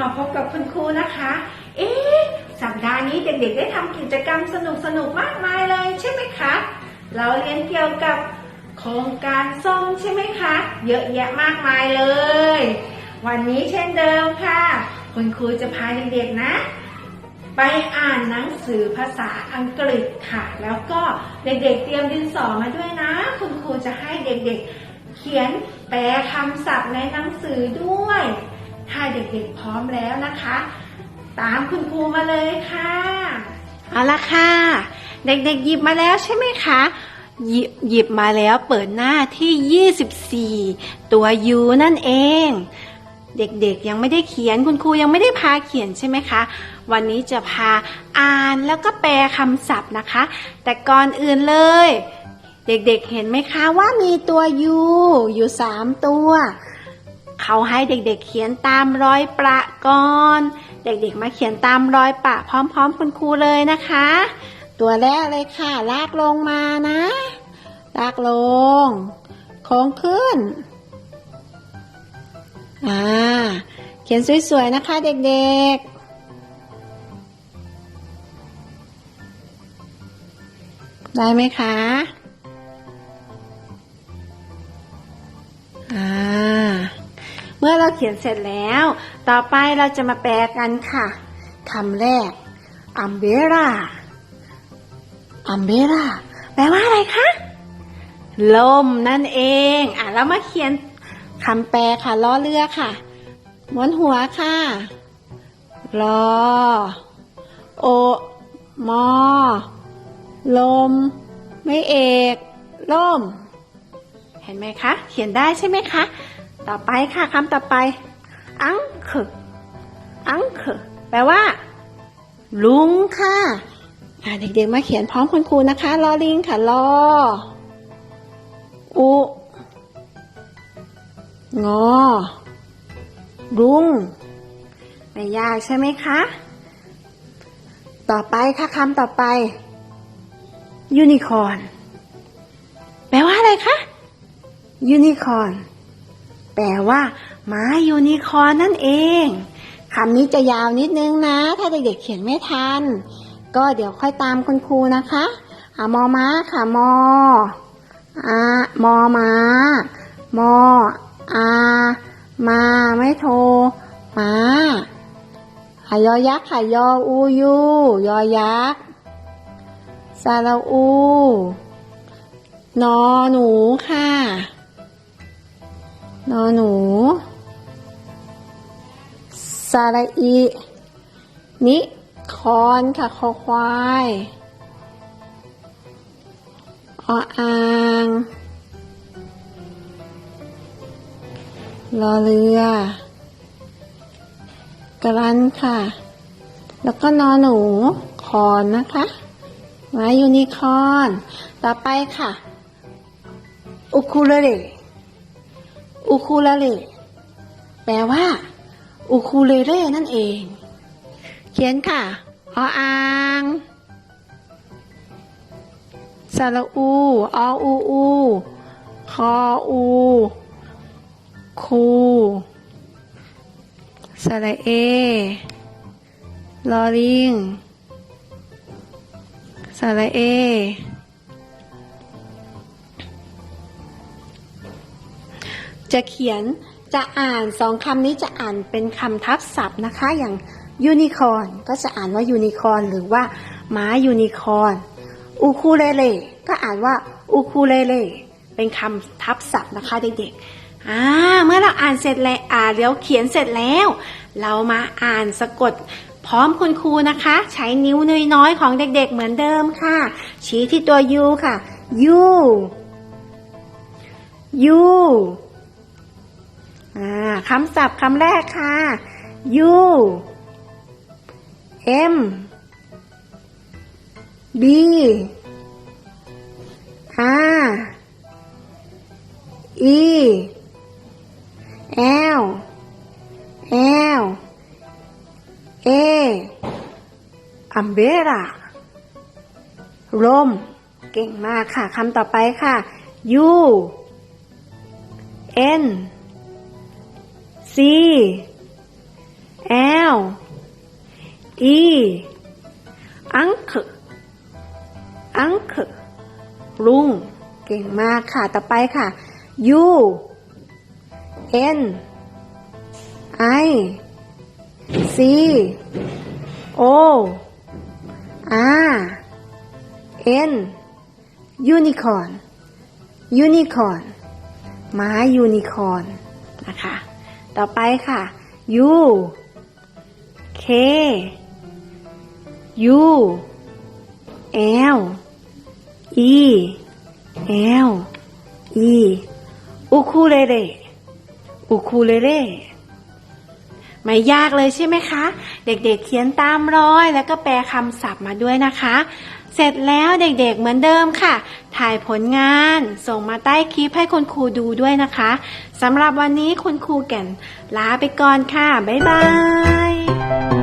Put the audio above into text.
มาพบกับคุณครูนะคะ เอ๊ะ สัปดาห์นี้เด็กๆได้ทำกิจกรรมสนุกๆมากมายเลยใช่ไหมคะ เราเรียนเกี่ยวกับโครงการส้มใช่ไหมคะ เยอะแยะมากมายเลย วันนี้เช่นเดิมค่ะ คุณครูจะพาเด็กๆนะ ไปอ่านหนังสือภาษาอังกฤษค่ะ แล้วก็เด็กๆเตรียมดินสอมาด้วยนะ คุณครูจะให้เด็กๆเขียนแปลคำศัพท์ในหนังสือด้วย ถ้าเด็กๆพร้อมแล้วนะคะ ตามคุณครูมาเลยค่ะ เอาละค่ะ เด็กๆหยิบมาแล้วใช่ไหมคะ หยิบหยิบมาแล้วเปิดหน้าที่ 24 ตัว U นั่นเอง เด็กๆยังไม่ได้เขียนคุณครูยังไม่ได้พาเขียนใช่ไหมคะ วันนี้จะพาอ่านแล้วก็แปลคำศัพท์นะคะ แต่ก่อนอื่นเลย เด็กๆเห็นไหมคะว่ามีตัว U อยู่ 3 ตัว เขาให้เด็กๆเขียนตามรอยประก่อน เด็กๆมาเขียนตามรอยประพร้อมๆคุณครูเลยนะคะ ตัวแรกเลยค่ะ ลากลงมานะ ลากลง โค้งขึ้น อ่า เขียนสวยๆนะคะเด็กๆได้ไหมคะ เมื่อเราเขียนเสร็จแล้ว ต่อไปเราจะมาแปลกันค่ะคำแรก umbrella umbrella แปลว่าอะไรคะลมนั่นเอง อะแล้วมาเขียนคำแปลค่ะล้อเรือค่ะม้วนหัวค่ะรอโอมอ ลม ไม่เอก ล่ม เห็นไหมคะ เขียนได้ใช่ไหมคะ ต่อไปค่ะคำต่อไป อังเคอังเคแปลว่า ลุงค่ะเด็กๆมาเขียนพร้อมคุณครูนะคะลอลิงค่ะลออุงอรุงไม่ยากใช่ไหมคะ ต่อไปค่ะคำต่อไป ยูนิคอร์นแปลว่าอะไรคะยูนิคอร์น แปลว่าม้ายูนิคอร์นนั่นเองคำนี้จะยาวนิดนึงนะ ถ้าเด็กๆเขียนไม่ทัน ก็เดี๋ยวค่อยตามคุณครูนะคะอ่ามอม้าค่ะมออามอมามออามาไม่โทรมาหายอยักษ์ค่ะยออูยูยอยักษ์สาระอู นอหนูค่ะ นอหนูสาระอีนิคอนค่ะ คอควายออ่างรอเรือกรันค่ะ แล้วก็นอหนูคอนนะคะม้ยูนิคอน ต่อไปค่ะ อุคูเลเล่ อุคูเลเลแปลว่าอุคูเลเล่นั่นเอง เขียนค่ะออ่างสระอูออูอูคออูคูสระเอลอลิงสระเอ จะเขียนจะอ่านสองคำนี้จะอ่านเป็นคำทับศัพท์นะคะ อย่างยูนิคอร์นก็จะอ่านว่ายูนิคอร์นหรือว่าม้ายูนิคอร์นอูคูเลเล่ก็อ่านว่าอูคูเลเล่เป็นคำทับศัพท์นะคะเด็กๆอ่าเมื่อเราอ่านเสร็จแล้วอ่าเดี๋ยวเขียนเสร็จแล้ว เรามาอ่านสะกดพร้อมคุณครูนะคะ ใช้นิ้วน้อยๆของเด็กๆเหมือนเดิมค่ะ ชี้ที่ตัว U ค่ะ U U อ่าคำศัพท์คำแรกค่ะ U M B R E L L A umbrella ลมเก่งมากค่ะคำต่อไปค่ะ U N C L E uncle uncle ลุง เก่งมากค่ะ ต่อไปค่ะ U N I C O R N unicorn unicorn ม้ายูนิคอร์นนะคะ ต่อไปค่ะ U K U L E L E อูคูเลเล่อูคูเลเล่ไม่ยากเลยใช่ไหมคะ เด็กๆเขียนตามรอยแล้วก็แปลคำศัพท์มาด้วยนะคะ เสร็จแล้วเด็กๆเหมือนเดิมค่ะ ถ่ายผลงานส่งมาใต้คลิปให้คุณครูดูด้วยนะคะสำหรับวันนี้คุณครูแก่นลาไปก่อนค่ะ บ๊ายบาย